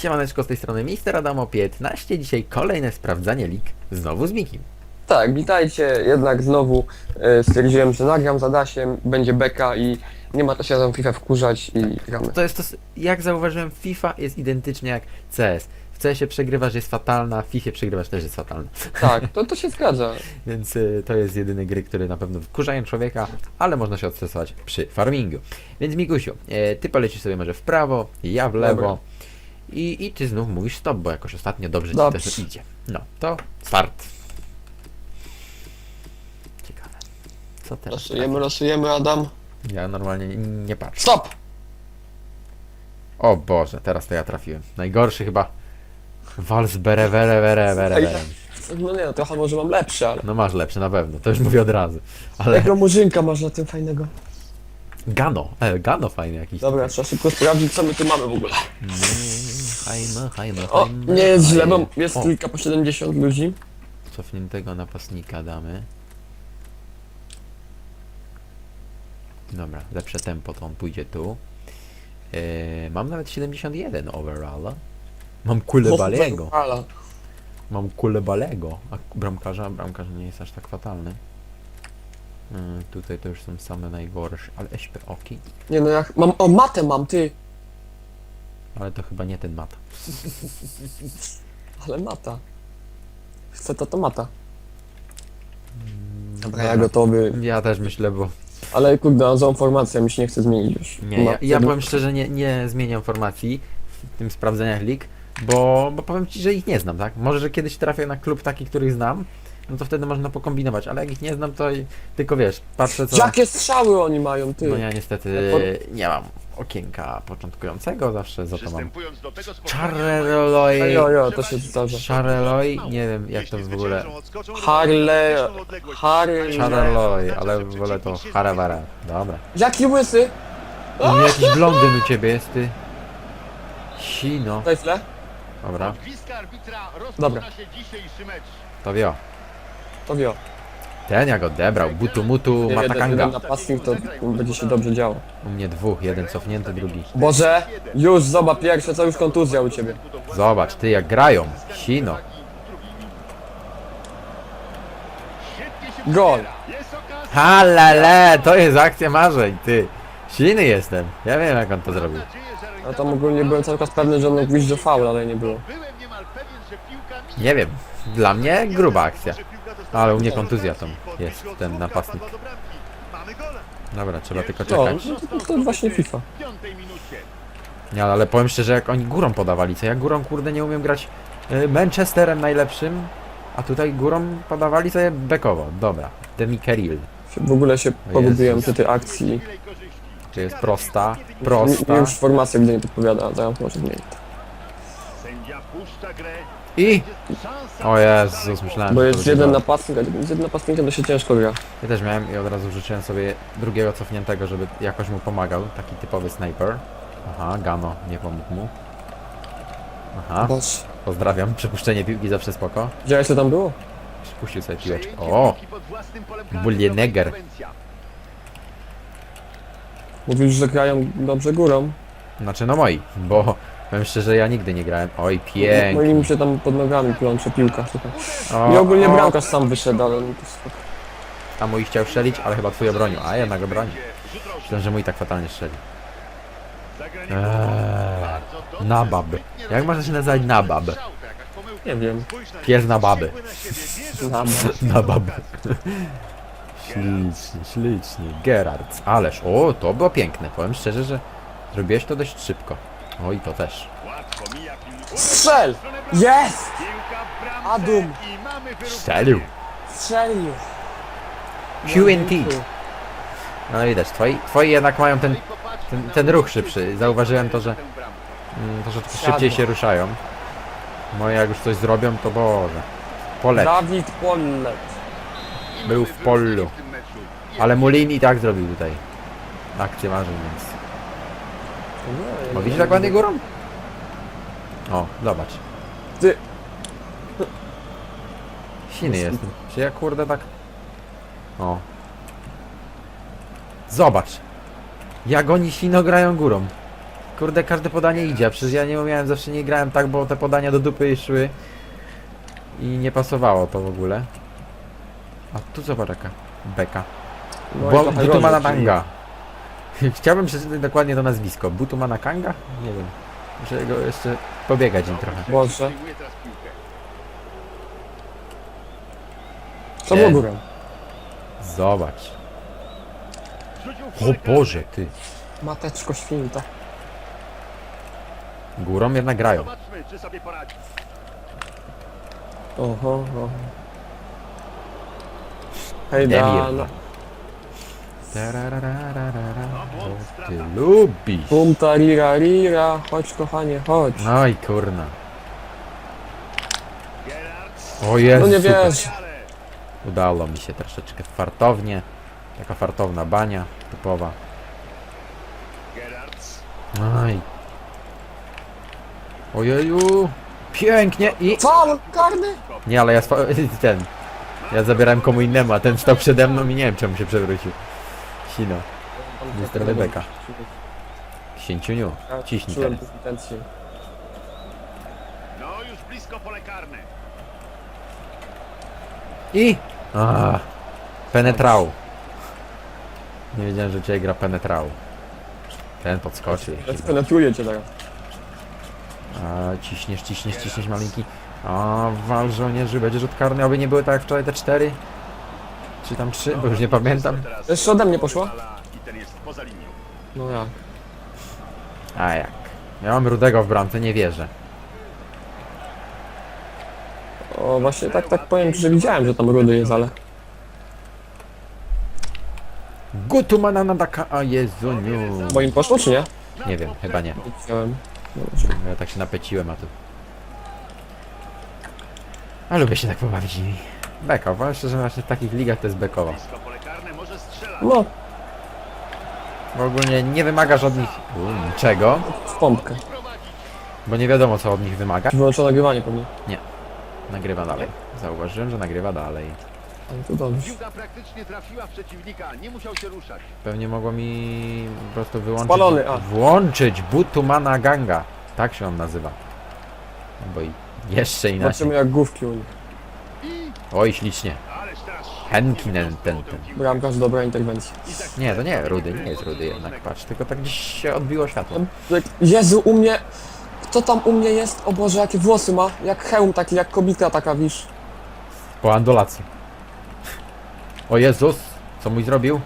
Siemaneczko, z tej strony Mister Adamo 15. Dzisiaj kolejne sprawdzanie lig znowu z Mikim. Tak, witajcie. Jednak znowu e, stwierdziłem, że nagram z Adasiem, będzie beka i nie ma to się tam FIFA wkurzać i gramy. To jest to, s- jak zauważyłem, FIFA jest identycznie jak CS. W CS-ie przegrywasz jest fatalna, w FIFA przegrywasz też jest fatalna. Tak, to, to się zgadza. Więc y, to jest jedyny gry, które na pewno wkurzają człowieka, ale można się odstresować przy farmingu. Więc Migusiu, e, ty polecisz sobie może w prawo, ja w lewo. I, I ty znów mówisz stop, bo jakoś ostatnio dobrze ci Dobrze. też idzie. No, to start. Ciekawe. Co teraz? Losujemy, losujemy, Adam. Ja normalnie nie, nie patrzę. Stop! O Boże, teraz to ja trafiłem. Najgorszy chyba. Wals bere bere bere bere bere. No nie, no trochę może mam lepsze, ale... No masz lepszy na pewno, to już mówię od razu. Ale Jakiego murzynka masz na tym fajnego? Gano, e, Gano fajny jakiś. Dobra, trzeba szybko sprawdzić, co my tu mamy w ogóle. Hajno, hajno, O, hajno, nie jest źle, bo jest O, kilka po 70 ludzi. Cofniętego napastnika damy. Dobra, lepsze tempo to on pójdzie tu. E, mam nawet 71 overall. Mam Kulebaliego. Ala. Mam Kulebalego. A bramkarza, bramkarz nie jest aż tak fatalny. Mm, tutaj to już są same najgorsze, ale SP oki. Nie no, jak... Mam... O, matę mam, ty! Ale to chyba nie ten mat. Ale mata. Chcę to, to mata. Dobra, Dobra. ja gotowy. Ja też myślę, bo Ale kurde, za formacja mi się nie chce zmienić już. nie, ja, Ma- ja powiem szczerze, nie, nie zmieniam formacji w tym sprawdzeniach lig, bo, bo powiem ci, że ich nie znam, tak? Może, że kiedyś trafię na klub taki, których znam, no to wtedy można pokombinować, ale jak ich nie znam, to i, tylko wiesz, patrzę co... Jakie strzały oni mają, ty? No ja niestety nie mam okienka początkującego, zawsze za to mam Przystępując do tego spotkania, Charleroi, Jo, jo, to się zdarza. Charleroi, nie wiem jak to w ogóle, Harle... Harle... Charleroi, ale wolę to Harawara, dobra. Jaki łysy? U mnie jakiś blondyn u ciebie jest, ty. Sino, Daj chwilę. dobra, Od gwizdka arbitra rozpoczyna Dobra. się dzisiejszy mecz. to wio. To wio. Ten jak odebrał, butu mutu Nie, jeden, jeden matakanga. napastnik to będzie się dobrze działo. U mnie dwóch, jeden cofnięty, drugi. Boże, już zobacz pierwsze, co już kontuzja u ciebie. Zobacz, ty jak grają, sino. Gol. Halale, to jest akcja marzeń, ty. Siny jestem, ja wiem jak on to zrobił. Ja tam ogólnie byłem cały czas pewny, że on mógł iść do faul, ale nie było. Nie wiem, dla mnie gruba akcja. Ale u mnie kontuzja tam jest, ten napastnik. Dobra, trzeba tylko No, czekać. no to, to właśnie FIFA. Nie, ale powiem szczerze, jak oni górą podawali, co ja górą kurde nie umiem grać y, Manchesterem najlepszym, a tutaj górą podawali sobie bekowo. Dobra, Demi Keril. W ogóle się pogubiłem przy tej akcji. To jest prosta, prosta. mi już formacja gdy nie podpowiada, to ja może zmienić. Sędzia puszcza grę. I... O Jezus, myślałem, Bo że to jest będzie jeden gol. napastnik, a z jednym napastnikiem to się ciężko gra. Ja też miałem i od razu życzyłem sobie drugiego cofniętego, żeby jakoś mu pomagał. Taki typowy sniper. Aha, Gano nie pomógł mu. Aha, Boże. pozdrawiam. Przepuszczenie piłki zawsze spoko. Widziałeś co tam było? Przepuścił sobie piłeczkę. O! Bulieneger. Mówisz, że grają dobrze górą. Znaczy no moi, bo powiem szczerze, ja nigdy nie grałem. Oj, pięknie. mi się tam pod nogami plącze piłka. O, I ogólnie o, bramkarz sam wyszedł, ale no to spoko. A mój chciał strzelić, ale chyba twój obronił. A jednak obronił. Myślałem, że mój tak fatalnie strzeli. Eee, nabab. Jak można się nazywać nabab? Nie wiem. Pies na baby. Na. Nabab. Ślicznie, ślicznie. Gerard. Ależ, o, to było piękne. Powiem szczerze, że zrobiłeś to dość szybko. Oj, to też. Strzel! Jest! Adum. Strzelił. Strzelił! QNT. No widać, twoi, twoi jednak mają ten, ten, ten ruch szybszy. Zauważyłem to, że mm, troszeczkę szybciej się ruszają. Moje jak już coś zrobią, to Boże. Polet. Dawid Pollet. Był w polu. Ale Mulin i tak zrobił tutaj. Akcję marzeń, więc... Bo widzisz jak ładnie górą? O, zobacz. Ty. Siny jestem. Czy ja kurde tak... O. Zobacz. Jak oni sino grają górą. kurde, każde podanie idzie, a przecież ja nie umiałem, zawsze nie grałem tak, bo te podania do dupy szły i nie pasowało to w ogóle. A tu zobacz jaka beka. No i Bo, trochę Butumana gorzej, czyli- Kanga. Chciałbym przeczytać dokładnie to nazwisko. Butumana Kanga? Nie wiem. Muszę go jeszcze pobiegać im trochę. Boże. Co było Nie. górą? Zobacz. O. Boże, ty. Mateczko święta. Górą jednak grają. Zobaczmy, czy sobie poradzi. Oho, oho. Hej, Demir. Dana. No, strata. Ty lubisz. Pumta, rira, rira. Chodź, kochanie, chodź. No i kurna. O Jezu. No nie super. wiesz. Udało mi się troszeczkę fartownie. Taka fartowna bania typowa. Gerard. Oj. Ojeju. Pięknie i... Faul karny? Nie, ale ja ten... Ja zabierałem komu innemu, a ten stał przede mną i nie wiem czemu się przewrócił. Sino. Mister Lebeka. Księciuniu. Ciśnij Czułem teraz. No już blisko pole karne. I... A, penetrał. Nie wiedziałem, że cię gra penetrał. Ten podskoczył. Penetruję cię teraz. A, ciśniesz, ciśniesz, ciśniesz malinki. A, wal żołnierzy, będzie rzut karny, aby nie były tak jak wczoraj te cztery? Czy tam trzy, bo już nie pamiętam. Jeszcze ode mnie poszło? I ten jest poza linią. No jak? A jak? Ja mam rudego w bramce, nie wierzę. O, właśnie tak, tak powiem, że widziałem, że tam rudy jest, ale... Gutumana nadaka, a Jezuniu. Bo im poszło, czy nie? Nie wiem, chyba nie. Nie widziałem. Dobrze. Ja tak się napeciłem, a tu... A lubię się tak pobawić nimi. Beka, powiem szczerze, właśnie w takich ligach to jest bekowa. Blisko pole karne może strzelać. No, Bo ogólnie nie wymagasz od nich u, niczego, w pompkę. bo nie wiadomo co od nich wymaga. Wyłączone nagrywanie pewnie. Nagrywa dalej. Zauważyłem, że nagrywa dalej. Ale to dobrze. Piłka praktycznie trafiła w przeciwnika, nie musiał się ruszać. Pewnie mogło mi po prostu wyłączyć. Spalony, a. Włączyć Butumana Ganga. Tak się on nazywa. Bo i jeszcze inaczej. Zobaczymy jak główki u nich. Oj, ślicznie. Henkinen ten, ten. Bramkarz dobra interwencja. Nie, to nie, Rudy, nie jest Rudy jednak, patrz, tylko tak gdzieś się odbiło światło. Jezu, u mnie... Kto tam u mnie jest? O Boże, jakie włosy ma. Jak hełm taki, jak kobita taka, wisz. Po andolacji. O Jezus, co mój zrobił?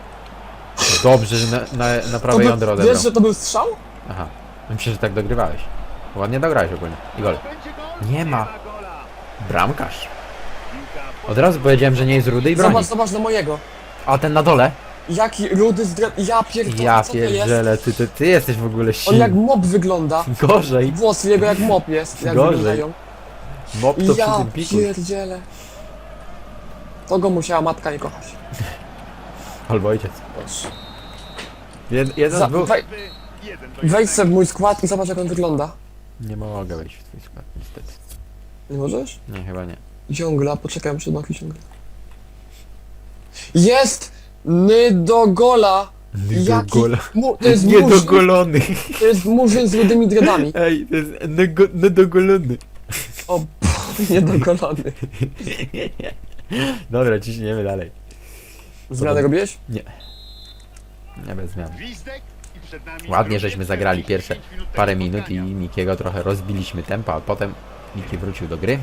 Dobrze, że na, na, na To prawe był, jądro odebrał. wiesz, że to był strzał? Aha, myślę, że tak dogrywałeś. Ładnie dograłeś ogólnie. I gol. Nie ma. Bramkarz. Od razu powiedziałem, że nie jest Rudy i broni. Zobacz, zobacz na mojego. A ten na dole? Jaki rudy z dre... Ja pierdolę, Ja co to jest? pierdzielę, ty, ty, ty jesteś w ogóle On jak silny. mop wygląda. Gorzej. Włosy jego jak mop jest. Jak Gorzej. wyglądają. Mop to przy Ja tym piku. pierdzielę. To go musiała matka nie kochać. Albo ojciec. Boże. Jed, jeden Za, był. wej, wejdź sobie w mój skład i zobacz jak on wygląda. Nie mogę wejść w twój skład, niestety. Nie możesz? Nie, chyba nie. Ciągla, poczekaj, muszę nogi ciągle. Jest! Nydogola! Jaki Nidogola. Mu, to, jest murzyn, Niedogolony. to jest murzyn z rudymi dreadami. Ej, to jest nego- niedogolony. O, niedogolony. Dobra, ciśniemy dalej. Zmianę robiłeś? Nie bez zmian. Gwizdek i przed nami Ładnie żeśmy zagrali 45 pierwsze parę minut i. Mikiego trochę rozbiliśmy tempo, a potem Miki wrócił do gry.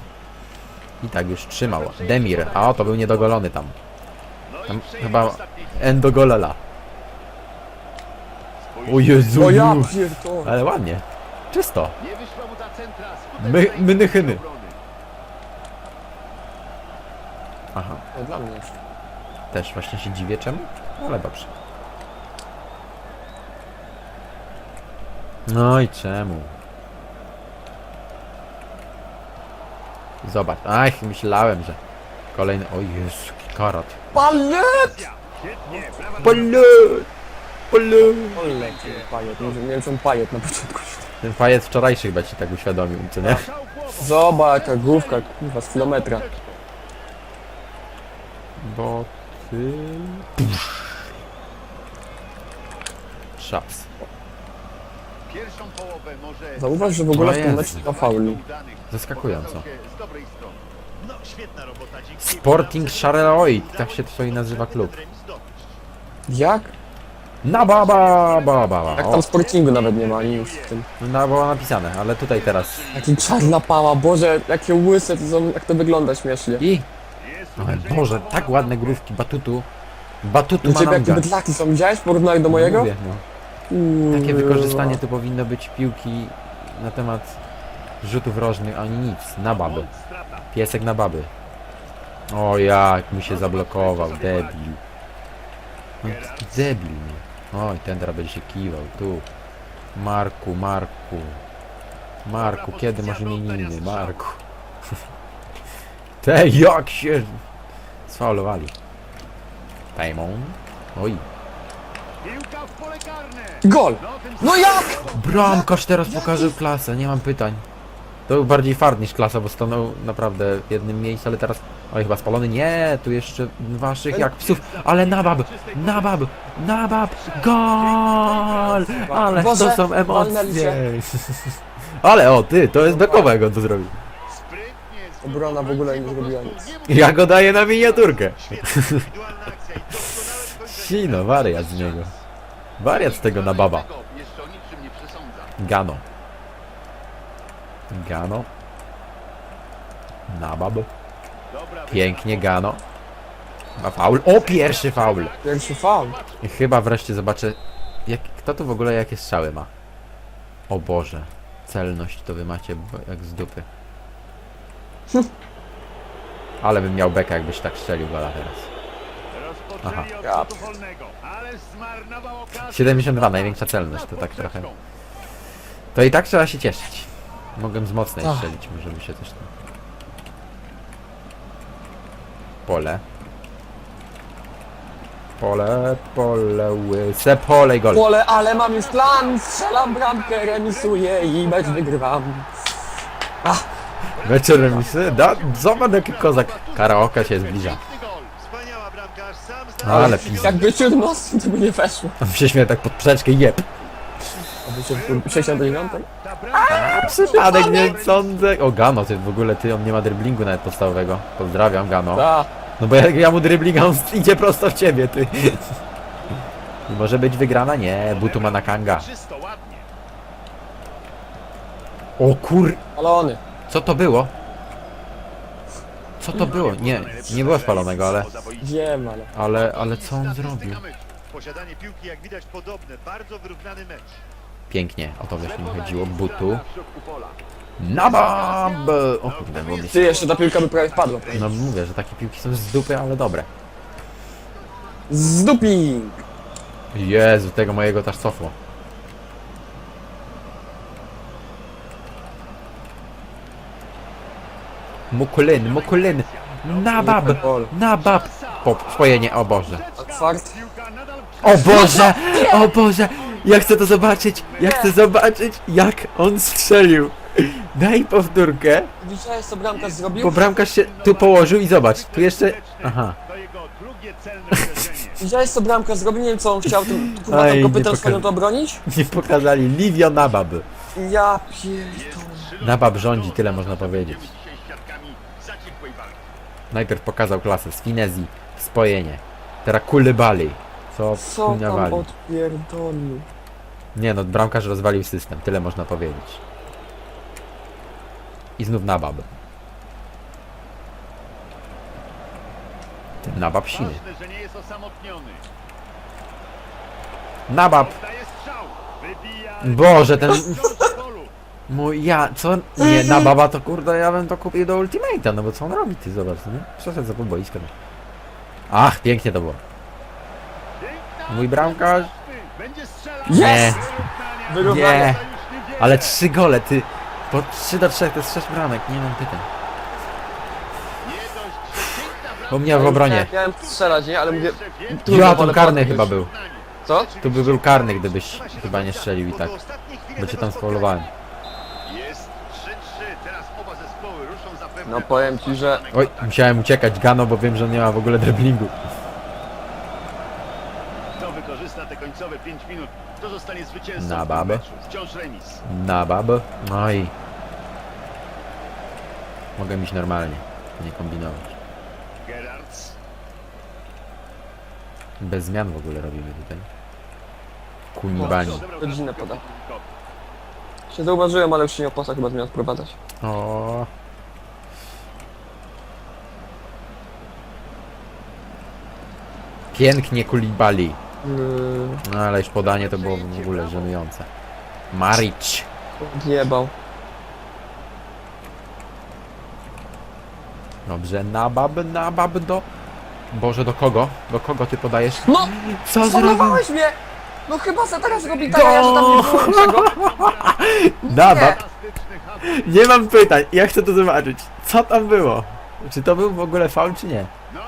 I tak już trzymał. Demir, a o, to był niedogolony tam. No i Tam chyba Endogolala. O Jezu, O ja pierdolę. ale ładnie. Czysto. My- mynychyny. Aha, No, dla mnie też właśnie się dziwię czemu, ale dobrze. No i czemu? Zobacz, ach, myślałem, że kolejny, o Jezu, karat. Palet! Palet! Palet! Pajet. Nie wiem, czy on pajet na początku. Ten fajet wczorajszy chyba ci tak uświadomił, co nie? Zobacz, jaka główka, kurwa, z kilometra. Bo ty... Szaps. Pierwszą połowę może... Zauważ, że w ogóle w O tym meczu nie ma fauli. Zaskakująco. No, świetna robota. Dzięki Sporting Charleroi, tak się tutaj nazywa klub. Jak? Na baba, baba, baba. Jak O, tam Sportingu nawet nie ma nic w tym. no było napisane, ale tutaj teraz. Taki czarna pała, Boże, jakie łyse to są, jak to wygląda śmiesznie. I, Jest o. Boże, tak ładne grówki, batutu. Batutu U ciebie jakie Mananga. bydlaki są, widziałeś? Porównaj do mojego? Mówię, no. Takie wykorzystanie to powinno być piłki na temat rzutów rożnych, ani nic. Na baby. Piesek na baby. O jak mi się zablokował, debil. No, taki debil. no. Oj, ten teraz będzie się kiwał, tu. Marku, Marku. Marku, kiedy masz imieniny, Marku? Te, jak się sfaulowali. Pejmon. Oj. Piłka w pole karne. Gol! No, jak? Bramkarz teraz pokaże klasę, nie mam pytań. To był bardziej fart niż klasa, bo stanął naprawdę w jednym miejscu, ale teraz... Oj, chyba spalony. Nie, tu jeszcze waszych jak psów. Ale nabab, nabab, nabab, gol! Ale to są emocje. Ale o, ty, to jest bekowego, co zrobił. sprytnie. Obrona w ogóle nie zrobiła nic. Ja go daję na miniaturkę. Sino, wariat z niego. Wariat z tego przesądza. Gano. Gano. Nabab. Pięknie, Gano. Ma faul. O, pierwszy faul. Pierwszy faul. I chyba wreszcie zobaczę, jak, kto tu w ogóle jakie strzały ma. O Boże. Celność to wy macie jak z dupy. Ale bym miał beka, jakbyś tak strzelił gola teraz. Aha. rzutu wolnego, ale zmarnował okazję. 72, największa celność, to tak trochę. To i tak trzeba się cieszyć. Mogłem z mocnej Ach. strzelić, może by się coś tam... Pole. Pole, pole, łyse, pole i gol. Pole, ale mam już plan! Strzelam bramkę, remisuję i mecz wygrywam. Wieczór remisy? Da, zobacz jaki kozak. Karaoke się zbliża. Piękny gol. Wspaniała bramka, aż sam Ale zdaje pizda. Jakby ciut mocno, to by nie weszło. On się śmieje tak pod przeczkę jeb. Aby się w 69? Ta bramka Przypadek nie sądzę. O Gano, ty w ogóle ty on nie ma driblingu nawet podstawowego. Pozdrawiam Gano. Da. No bo jak ja mu driblinga, on idzie prosto w ciebie, ty. I może być wygrana? Nie, butu ma na kanga. czysto, ładnie. O kur... Palony. Co to było? Co to było? Nie, nie było spalonego, ale... Wiem, ale... Ale, ale co on zrobił? Posiadanie piłki, jak widać, podobne. Bardzo wyrównany mecz. Pięknie, o to właśnie mi chodziło. Butu. Pola. Nabab! O kurde, bo Ty, jeszcze ta piłka by prawie wpadła. No mówię, że takie piłki są z dupy, ale dobre. Z duping! Jezu, tego mojego też cofło. Mukulyn, mukulyn! Nabab! Nabab! Po, spojenie, o Boże. O Boże! O Boże! Ja chcę to zobaczyć! Ja chcę zobaczyć, jak on strzelił! Daj powtórkę, Widziałeś co bramka zrobił? bo bramkarz się tu położył i zobacz, tu jeszcze... Aha. Widziałeś co bramka zrobił? Nie wiem co on chciał tym kurwa Aj, tam nie kopytem pokaż- swoją to obronić? Nie pokazali. Livio Nabab. Ja pierdolę. Nabab rządzi, tyle można powiedzieć. Najpierw pokazał klasę z finezji, spojenie. Teraz kulybali. Co Co tam puniawali. odpierdolił? Nie no, bramkarz rozwalił system, tyle można powiedzieć. I znów nabab. Ten nabab siny. Ważne, że nie jest osamotniony. Nabab! Daje strzał. Wybija. Boże, ten... Mój ja, co? Nie, nababa to kurde, ja bym to kupił do Ultimate'a, no bo co on robi, ty zobacz, nie? Przeszedł za pół boiska. Ach, pięknie to było. Mój bramkarz. Nie. Nie. Ale trzy gole, ty. Po 3 do 3 to jest 6 bramek, nie mam pytań. Bo mnie w obronie. Miałem strzelać, nie? Ale mówię... Ja, tu karny chyba był. Co? Tu by był karny, gdybyś chyba nie strzelił i tak. Bo cię tam sfaulowałem. No powiem ci, że... Oj, musiałem uciekać Gano, bo wiem, że on nie ma w ogóle driblingu. Kto wykorzysta tę końcowe 5 minut. Kto zostanie zwycięzcą Na w tym babę. meczu? Wciąż remis. Na babę. No i... Mogę iść normalnie, nie kombinować. Gerards. Bez zmian w ogóle robimy tutaj. Godzinę bramkę poda. Się zauważyłem, ale już się nie opłaca chyba zmian wprowadzać. O. Pięknie Kulibali. Yy, No ale już podanie to było w ogóle żenujące. Maric. odjebał. Dobrze, nabab, nabab do... Boże, do kogo? Do kogo ty podajesz? No! Co zrobił? Zbanowałeś mnie! No chyba se teraz robi tak, ja że tam nie było niczego. Nabab? Nie mam pytań, ja chcę to zobaczyć. Co tam było? Czy to był w ogóle faul, czy nie? No,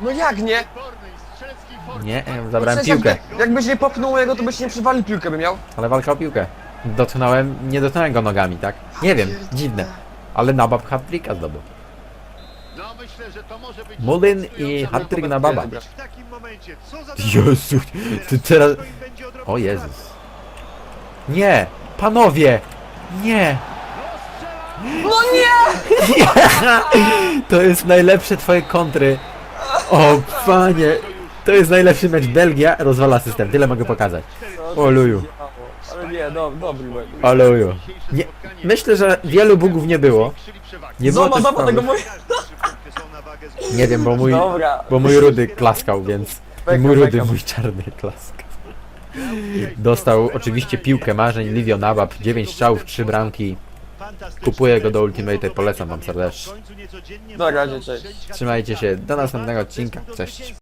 No jak nie? Nie, em, zabrałem Przecież piłkę. Jakby, jakbyś nie popchnął jego, to byś nie przywalił piłkę by miał. Ale walka o piłkę. Dotknąłem, nie dotknąłem go nogami, tak? Nie wiem, dziwne. Ale Nabab hat-tricka zdobył. No myślę, że to może być Mullin i hat-trick na Baba. W takim momencie, co za... Jezu, ty teraz... Wszystko im będzie odrobinę O Jezus. Nie! Panowie! Nie! No nie! To jest najlepsze twoje kontry. O panie! To jest najlepszy mecz. Belgia rozwala system. Tyle mogę pokazać. O luju. Ale nie, do, dobry. O luju. Nie, myślę, że wielu bugów nie było. Nie było Zoma, też zobacz tego faulu. moje... Każde trzy punkty są na wagę z... Nie wiem, bo mój, Dobra. bo mój rudy klaskał, więc... I mój rudy, mój czarny klaskał. Dostał oczywiście piłkę marzeń Livio Nabab. 9 strzałów, 3 bramki. Kupuję go do mecz. Ultimate, polecam wam serdecznie. Na razie, cześć. Trzymajcie się, do następnego odcinka. Cześć.